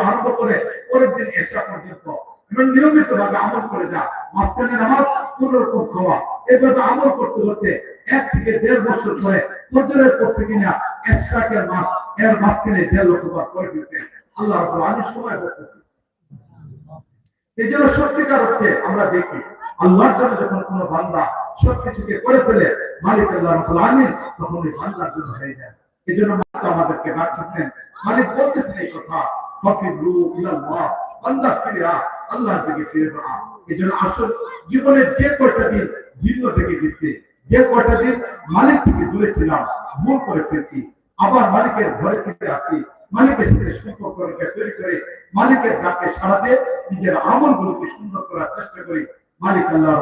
আরম্ভ করে পরের দিন এসা পর্যন্ত নিয়মিত ভাবে আমল করে যা। মাঝখানে নামাজ কোন রকম খাওয়া। এভাবে আমল করতে করতে এক থেকে দেড় বছর ফজরের পর থেকে না মাস, এর মাঝখানে দেড় লক্ষ বার করে দিতে আল্লাহ সময় করতে এই জন্য সত্যিকার অর্থে আমরা দেখি, আল্লাহর জন্য যখন কোনো বান্দা সবকিছুকে করে ফেলে, মালিক আল্লাহ রাব্বুল তখন ওই বান্দার জন্য হয়ে যায়। এই জন্য আমাদেরকে ডাকতেছেন, মালিক বলতেছেন এই কথা মালিক থেকে দূরে ছিলাম, ভুল করে ফেলছি, আবার মালিকের ঘরে ফিরে আসি, মালিকের সাথে সম্পর্ককে তৈরি করে মালিকের ডাকে সাড়াতে নিজের আমলগুলোকে সুন্দর করার চেষ্টা করি। মালিক আল্লাহ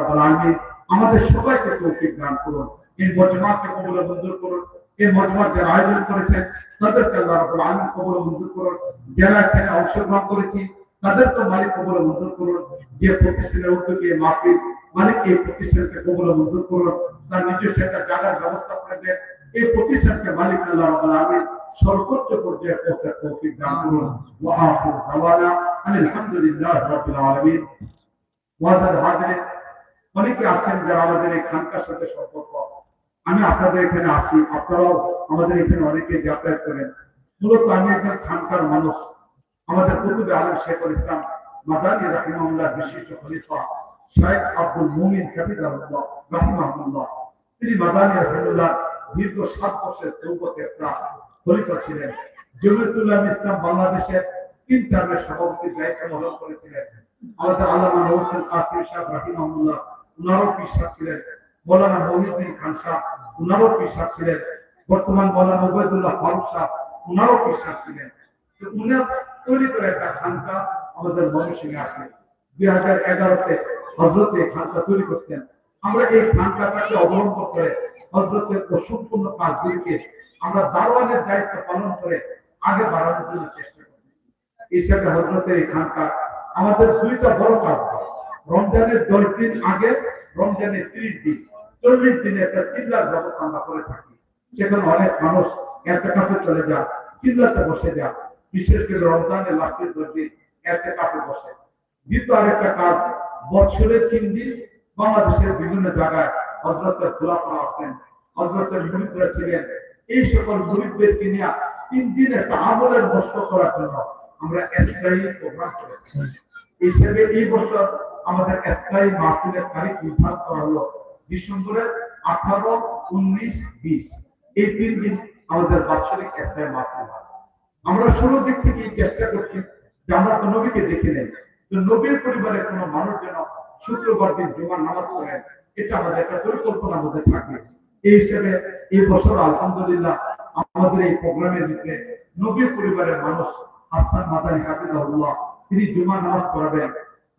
আমাদের সবাইকে তৌফিক দান করুন। এই মজমাকে কবুল মঞ্জুর করুন। এই মজমার যারা আয়োজন করেছেন তাদেরকে আল্লাহ রাব্বুল আলামিন কবুল মঞ্জুর করুন। যারা এখানে অংশগ্রহণ করেছি তাদেরকে মালিক কবুল মঞ্জুর করুন। যে প্রতিষ্ঠানের উদ্যোগে মাহফিল, মালিক এই প্রতিষ্ঠানকে কবুল মঞ্জুর করুন। তার নিজস্ব একটা জায়গার ব্যবস্থা করে দেন। এই প্রতিষ্ঠানকে মালিক আল্লাহ রাব্বুল আলামিন সর্বোচ্চ পর্যায়ে পৌঁছার তৌফিক দান করুন। ওয়া আখিরু দাওয়ানা আলহামদুলিল্লাহ রাব্বিল আলামিন। ওয়াদাদ হাজিরিন, অনেকে আছেন যারা আমাদের এই খানকার সাথে সম্পর্ক আমি আপনাদের এখানে আসি, আপনারাও আমাদের এখানে অনেকে যাতায়াত করেন। মূলত আমি একজন খানকার মানুষ। আমাদের কুতুবে আলম শেখুল ইসলাম মাদানী রাহিমাহুল্লাহ বিশিষ্ট খলিফা শেখ আব্দুল মুমিন হাফিজাহুল্লাহ, রাহিমাহুল্লাহ। তিনি মাদানী রাহিমাহুল্লাহ দীর্ঘ সাত বছরের একটা খলিফা ছিলেন। জমিয়তুল্লাহ ইসলাম বাংলাদেশের তিন টার্মের সভাপতির দায়িত্ব পালন করেছিলেন আমাদের আল্লামা হোসেন কাসিম সাহেব রাহিমাহুল্লাহ উনারও পিসাব ছিলেন। মৌলানা মহিউদ্দিন খান সাহেব উনারও পিসাব ছিলেন। বর্তমান মৌলানা ওবায়দুল্লাহ ফারুক সাহেব উনারও পিসাব ছিলেন। তো উনার তৈরি করে একটা খানকা আমাদের ময়মনসিংহে আছে। দুই হাজার এগারোতে হজরত এই খানকা তৈরি করছেন। আমরা এই খানকাটাকে অবলম্বন করে হজরতের অসম্পূর্ণ কাজগুলিকে আমরা দারোয়ানের দায়িত্ব পালন করে আগে বাড়ানোর জন্য চেষ্টা করি এই হিসাবে হজরতের এই খানকা আমাদের দুইটা বড় কাজ রমজানের দশ দিন আগে, রমজানের ত্রিশ দিন। চল্লিশ দিনে একটা চিল্লার ব্যবস্থা আমরা করে থাকি। সেখানে অনেক মানুষ একটা কাপে চলে যান চিল্লাতে বসে যান বিশেষ করে রমজানের লাস্টের দিন একটা কাপে বসে। দ্বিতীয় আরেকটা কাজ বছরের তিন দিন বাংলাদেশের বিভিন্ন জায়গায় হজরতের খোলাফা আছেন হজরতের ছিলেন। এই সকল মুরিদদেরকে নিয়ে তিন দিন একটা আমলের নষ্ট করার জন্য আমরা স্থায়ী প্রোগ্রাম করেছি। হিসেবে এই বছর আমাদের স্থায়ী মাহফিলের তারিখ নির্ধারণ করা হলো। ডিসেম্বরের আঠারো, উনিশ, বিশ। এই তিন দিন আমাদের বাৎসরিক আমরা দিক থেকে চেষ্টা করছি যে আমরা তো নবীকে দেখে তো নবীর পরিবারের মানুষ যেন শুক্রবার দিন নামাজ পড়েন এটা আমাদের একটা পরিকল্পনা থাকবে এই হিসেবে এই বছর আলহামদুলিল্লাহ আমাদের এই প্রোগ্রামের ভিতরে নবীর পরিবারের মানুষ হাসান তিনি জুমার নামাজ পড়াবেন।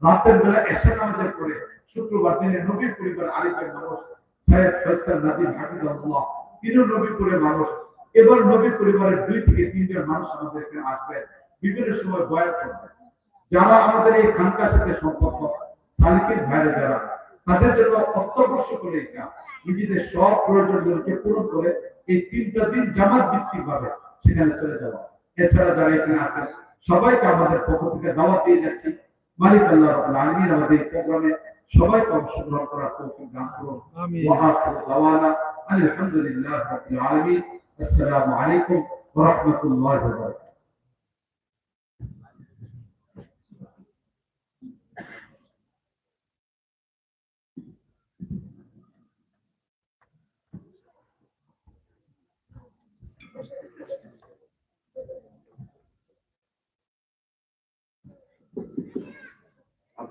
রাতের বেলা এসে নামাজের পরে শুক্রবার দিনে নবীর পরিবার আরেকজন মানুষ নাদিম এবার পরিবারের দুই থেকে তিনজন মানুষ বিভিন্ন সময় বয়ান যারা আমাদের এই খানকার সাথে সম্পর্ক সালিকের যারা, তাদের জন্য অত্যাবশ্যক হলে এটা, নিজেদের সব পূরণ করে এই তিনটা দিন জামাত ভিত্তিক ভাবে সেখানে চলে যাওয়া। এছাড়া যারা এখানে আছেন, সবাইকে আমাদের পক্ষ থেকে দাওয়াত দিয়ে যাচ্ছি। মালিক আল্লাহ রাব্বুল আলামিন আমাদের এই প্রোগ্রামে সবাইকে অংশগ্রহণ করার তৌফিক দান করুন আমিন। ওয়া আখিরু দাওয়ানা আলহামদুলিল্লাহি রাব্বিল আলামিন আসসালামু আলাইকুম ওয়া রাহমাতুল্লাহি ওয়া বারাকাতুহু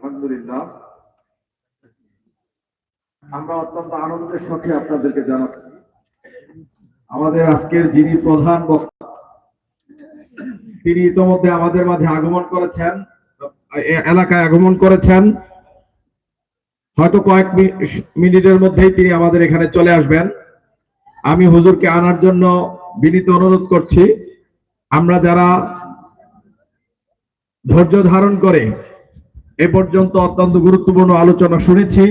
আলহামদুলিল্লাহ। আমরা অত্যন্ত আনন্দের সাথে আপনাদেরকে জানাচ্ছি। আমাদের আজকের যিনি প্রধান বক্তা, তিনি ইতোমধ্যে আমাদের মাঝে আগমন করেছেন, এলাকায় আগমন করেছেন। হয়তো কয়েক মিনিটের মধ্যেই তিনি আমাদের এখানে চলে আসবেন। আমি হুজুরকে আনার জন্য বিনীত অনুরোধ করছি। আমরা যারা ধৈর্য ধারণ করে এ পর্যন্ত অত্যন্ত গুরুত্বপূর্ণ আলোচনা শুনেছি।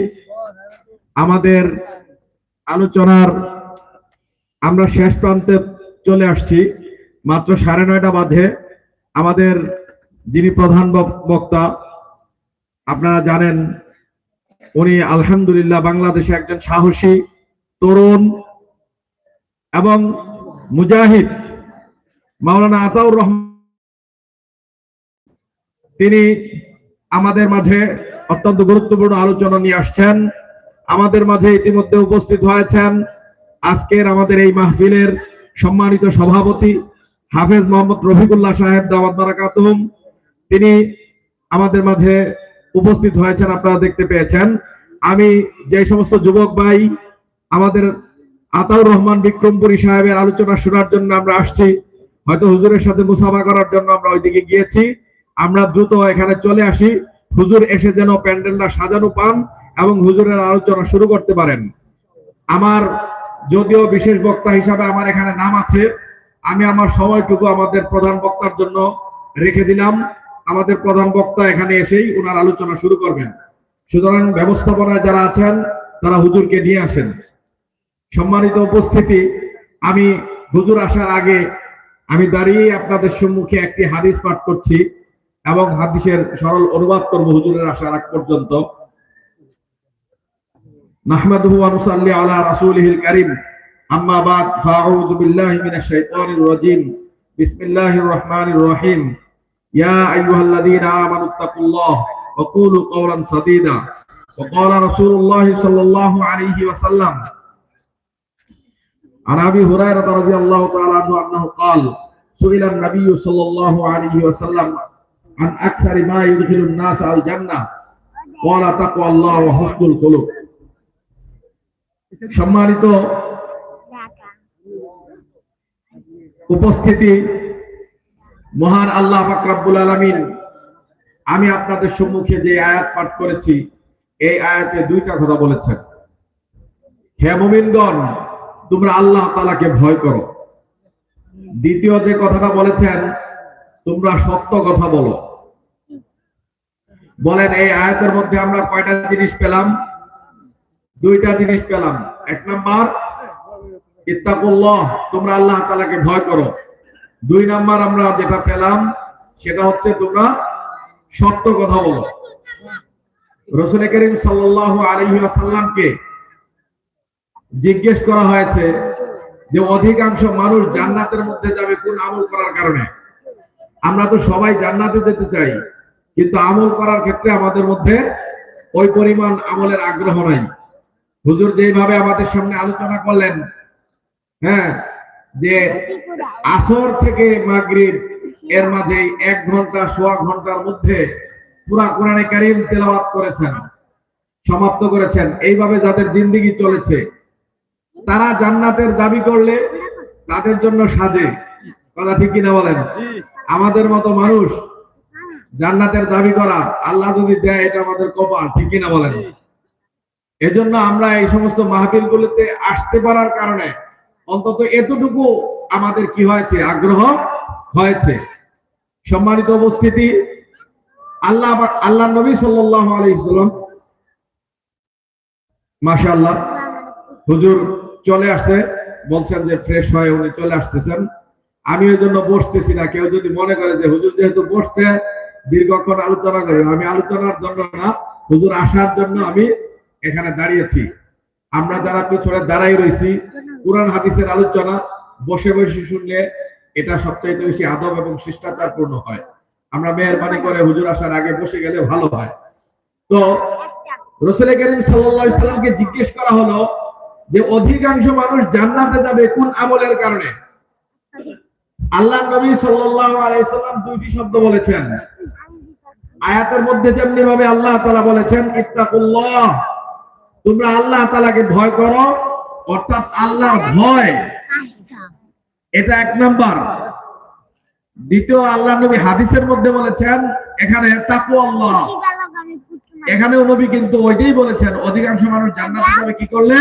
আমাদের আলোচনার আমরা শেষ প্রান্তে চলে আসছি, মাত্র সাড়ে নয়টা বাজে। আমাদের যিনি প্রধান বক্তা, আপনারা জানেন, উনি আলহামদুলিল্লাহ বাংলাদেশে একজন সাহসী, তরুণ এবং মুজাহিদ, মাওলানা আতাউর রহমান। তিনি আমাদের মাঝে অত্যন্ত গুরুত্বপূর্ণ আলোচনা নিয়ে আসছেন। আমাদের মাঝে ইতিমধ্যে উপস্থিত হয়েছেন আজকের আমাদের এই মাহফিলের সম্মানিত সভাপতি হাফেজ মোহাম্মদ রফিকুল্লাহ সাহেব দাওয়াত বারাকাতুহুম। তিনি আমাদের মাঝে উপস্থিত হয়েছেন, আপনারা দেখতে পেয়েছেন। আমি যে সমস্ত যুবক ভাই, আমাদের আতাউর রহমান বিক্রমপুরী সাহেবের আলোচনা শোনার জন্য আমরা আসছি। হয়তো হুজুরের সাথে মুসাফা করার জন্য আমরা ওইদিকে গিয়েছি। আমরা দ্রুত এখানে চলে আসি। হুজুর এসে যেন প্যান্ডেলটা সাজানো পান এবং হুজুরের আলোচনা শুরু করতে পারেন। আমার যদিও বিশেষ বক্তা হিসাবে আমার এখানে নাম আছে, আমি আমার সময়টুকু আমাদের প্রধান বক্তার জন্য রেখে দিলাম। আমাদের প্রধান বক্তা এখানে এসেই ওনার আলোচনা শুরু করবেন। সুতরাং ব্যবস্থাপনায় যারা আছেন, তারা হুজুরকে নিয়ে আসেন। সম্মানিত উপস্থিতি, আমি হুজুর আসার আগে আমি দাঁড়িয়ে আপনাদের সম্মুখে একটি হাদিস পাঠ করছি। এবং হাদিসের সরল অনুবাদ করব হুজুরের আসার আগ পর্যন্ত নাহমাদুহু ওয়া নুসাল্লি আলা রাসূলিহিল কারীম আম্মা বাদ ফাআউযু বিল্লাহি মিনাশ শাইতানির রাজীম বিসমিল্লাহির রহমানির রহিম ইয়া আইয়ুহাল্লাযীনা আমানুত্তাকুল্লাহ ওয়া কুলু কওলান সাদীদা وقال رسول الله صلى الله عليه وسلم عن ابي هريره رضي الله تعالى عنه انه قال سئل النبي صلى الله عليه وسلم عن اكثر ما يدخل الناس الجنه قال تقوى الله وحسن الخلق সম্মানিত উপস্থিতি মহান আল্লাহ ফাকরাবুল আলামিন আমি আপনাদের সম্মুখে যে আয়াত পাঠ করেছি এই আয়াতে দুইটা কথা বলেছেন হে মুমিনগণ তোমরা আল্লাহ তাআলাকে ভয় করো দ্বিতীয় যে কথাটা বলেছেন তোমরা সত্য কথা বলো। বলেন, এই আয়াতের মধ্যে আমরা কয়টা জিনিস পেলাম? দুইটা জিনিস পেলাম। এক নাম্বার, ইত্তাকুল্লাহ, তোমরা আল্লাহ তাআলাকে ভয় করো। দুই নাম্বার, আমরা যেটা পেলাম, সেটা হচ্ছে তোমরা সত্য কথা বলো। রসুল করিম সাল্লাল্লাহু আলাইহি ওয়াসাল্লামকে জিজ্ঞেস করা হয়েছে যে, অধিকাংশ মানুষ জান্নাতের মধ্যে যাবে কোন আমল করার কারণে? আমরা তো সবাই জান্নাতে যেতে চাই, কিন্তু আমল করার ক্ষেত্রে আমাদের মধ্যে ওই পরিমাণ আমলের আগ্রহ নাই। হুজুর যেভাবে আমাদের সামনে আলোচনা করলেন হ্যাঁ যে আসর থেকে মাগরিব, এর মাঝে এক ঘণ্টা, সোয়া ঘণ্টার মধ্যে পুরা কোরআনে কারিম তেলাওয়াত করেছেন, সমাপ্ত করেছেন। এইভাবে যাদের জিন্দিগি চলেছে, তারা জান্নাতের দাবি করলে তাদের জন্য সাজে। কথা ঠিক কিনা বলেন? আমাদের মতো মানুষ জান্নাতের দাবি করা, আল্লাহ যদি দেয় এটা আমাদের কপাল, ঠিক কিনা বলেন? এজন্য আমরা এই সমস্ত মাহফিল গুলিতে আসতে পারার কারণে অন্তত এতটুকু আমাদের কি হয়েছে, আগ্রহ হয়েছে। সম্মানিত উপস্থিতি, আল্লাহ আল্লাহ নবী সাল্লাম মাশাআল্লাহ, হুজুর চলে আসছে, বলছেন যে ফ্রেশ হয়ে উনি চলে আসতেছেন। আমি ওই জন্য বসতেছি না। কেউ যদি মনে করে যে হুজুর যেহেতু বসছে, দীর্ঘক্ষণ আলোচনা করবে আমি আলোচনার জন্য না, হুজুর আসার জন্য আমি এখানে দাঁড়িয়েছি। আমরা যারা পিছনে দাঁড়াই রয়েছি, কোরআন হাদিসের আলোচনা, বসে বসে শুনলে এটা সবচাইতে বেশি আদব এবং শিষ্টাচার পূর্ণ হয়। আমরা মেহরবানি করে হুজুর আসার আগে বসে গেলে ভালো হয়। তো, রসুল করিম সাল্লামকে জিজ্ঞেস করা হলো যে, অধিকাংশ মানুষ জান্নাতে যাবে কোন আমলের কারণে? আল্লাহ নবী সাল্লাম দুইটি শব্দ বলেছেন। আয়াতের মধ্যে যেমনি ভাবে আল্লাহ তাআলা বলেছেন, ইত্তাকুল্লাহ। তোমরা আল্লাহ তাআলাকে ভয় করো, অর্থাৎ আল্লাহর ভয়। এটা এক নাম্বার। দ্বিতীয়, আল্লাহ নবী হাদিসের মধ্যে বলেছেন, এখানে তাকওয়াল্লাহ এখানেও নবী কিন্তু ওইটাই বলেছেন, অধিকাংশ মানুষ জান্নাতে যাবে কি করলে?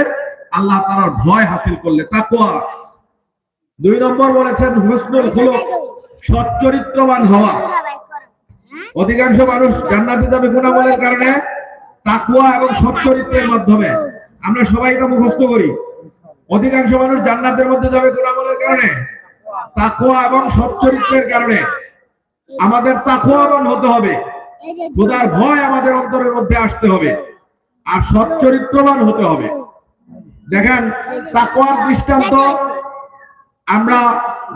আল্লাহ তাআলার ভয় হাসিল করলে তাকওয়া দুই নম্বর বলেছেন হুসনুল খুলুক সচ্চরিত্রবান হওয়া। অধিকাংশ মানুষ জান্নাতে যাবে আমলের কারণে তাকওয়া এবং সচ্চরিত্রের মাধ্যমে। আমরা সবাই এটা মুখস্থ করি। অধিকাংশ মানুষ জান্নাতের মধ্যে যাবে আমলের কারণে, তাকওয়া এবং সচ্চরিত্রের কারণে। আমাদের তাকুয়াবান হতে হবে। খোদার ভয় আমাদের অন্তরের মধ্যে আসতে হবে। আর সচ্চরিত্রবান হতে হবে। দেখেন তাকুয়ার দৃষ্টান্ত আমরা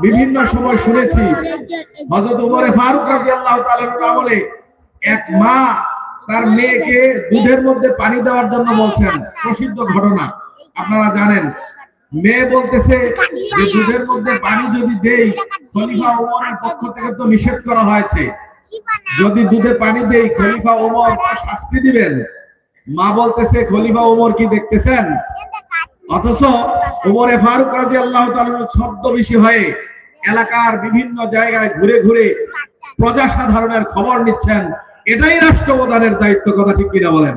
বিভিন্ন সময় শুনেছি ফারুক এক মা তার মেয়েকে দুধের মধ্যে পানি দেওয়ার জন্য বলছেন। প্রসিদ্ধ ঘটনা, আপনারা জানেন। মেয়ে বলতেছে যে দুধের মধ্যে পানি যদি দেই, খলিফা ওমরের পক্ষ থেকে তো নিষেধ করা হয়েছে। যদি দুধে পানি দেই, খলিফা ওমর শাস্তি দিবেন। মা বলতেছে, খলিফা ওমর কি দেখতেছেন? অথচ ওমরে ফারুক রাজি আল্লাহ ছদ্মবেশী হয়ে এলাকার বিভিন্ন জায়গায় ঘুরে ঘুরে প্রজা সাধারণের খবর নিচ্ছেন। এটাই রাষ্ট্রপ্রধানের দায়িত্ব, কথা ঠিক কিনা বলেন?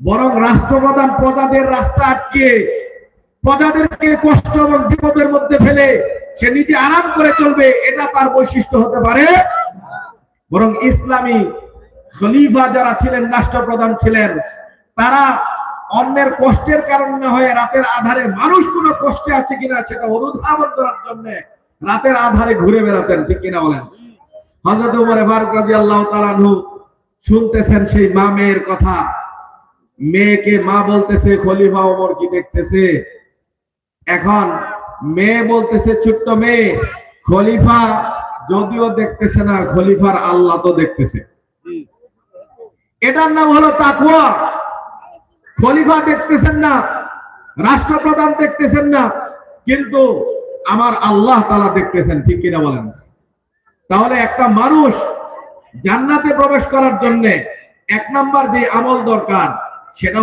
বরং রাষ্ট্রপ্রধান প্রজাদের রাস্তা আটকে, প্রজাদেরকে কষ্ট এবং বিপদের মধ্যে ফেলে সে নিজে আরাম করে চলবে, এটা তার বৈশিষ্ট্য হতে পারে। বরং ইসলামী খলিফা যারা ছিলেন, রাষ্ট্রপ্রধান ছিলেন, তারা অন্যের কষ্টের কারণে হয়ে রাতের আধারে মানুষ কোনো কষ্টে আছে কিনা সেটা অনুধাবন করার জন্য রাতের আধারে ঘুরে বেড়াতেন ঠিক কিনা বলেন? হজরত উমরে ফারুক রাদিয়াল্লাহু তাআলা আনহু শুনতেছেন সেই মা মেয়ের কথা। মেয়েকে মা বলতেছে খলিফা ওমর কি দেখতেছে? এখন মেয়ে বলতেছে ছোট্ট মেয়ে খলিফা যদিও দেখতেছে না খলিফার আল্লাহ তো দেখতেছে। এটার নাম হলো তাকুয়া খলিফা দেখতেছেন না, রাষ্ট্রপ্রধান দেখতেছেন না, কিন্তু আমার আল্লাহ তালা দেখতেছেন, ঠিক কিনা বলেন? তাহলে একটা মানুষ জান্নাতে প্রবেশ করার জন্য এক নাম্বার যে আমল দরকার, সেটা